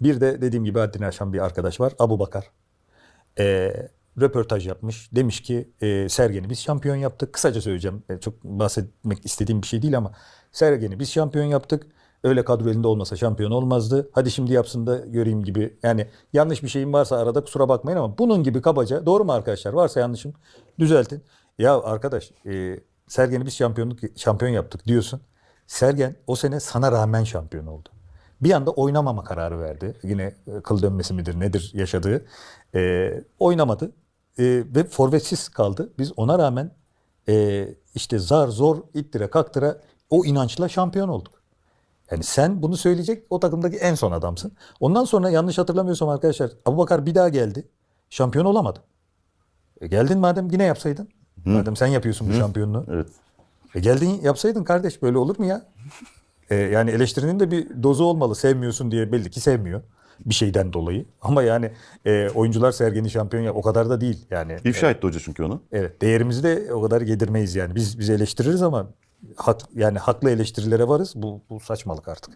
Bir de dediğim gibi haddini aşan bir arkadaş var. Abu Bakar. Ee, röportaj yapmış. Demiş ki e, Sergen'i biz şampiyon yaptık. Kısaca söyleyeceğim. E, çok bahsetmek istediğim bir şey değil ama Sergen'i biz şampiyon yaptık. Öyle kadro elinde olmasa şampiyon olmazdı. Hadi şimdi yapsın da göreyim gibi. Yani yanlış bir şeyim varsa arada kusura bakmayın ama bunun gibi kabaca doğru mu arkadaşlar? Varsa yanlışım düzeltin. Ya arkadaş e, Sergen'i biz şampiyonluk şampiyon yaptık diyorsun. Sergen o sene sana rağmen şampiyon oldu. Bir anda oynamama kararı verdi. Yine e, kıl dönmesi midir nedir yaşadığı. E, oynamadı E, ve forvetsiz kaldı. Biz ona rağmen e, işte zar zor ittire kaktıra o inançla şampiyon olduk. Yani sen bunu söyleyecek o takımdaki en son adamsın. Ondan sonra yanlış hatırlamıyorsam arkadaşlar Abubakar bir daha geldi. Şampiyon olamadı. E geldin madem yine yapsaydın. Madem sen yapıyorsun bu şampiyonluğu. Evet. E geldin yapsaydın kardeş böyle olur mu ya? E, yani eleştirinin de bir dozu olmalı. Sevmiyorsun diye belli ki sevmiyor bir şeyden dolayı. Ama yani e, oyuncular Sergen'i şampiyon yap o kadar da değil yani. İfşa etti hoca çünkü onu. Evet değerimizi de o kadar yedirmeyiz yani. Biz biz eleştiririz ama hak, yani haklı eleştirilere varız. Bu, bu saçmalık artık.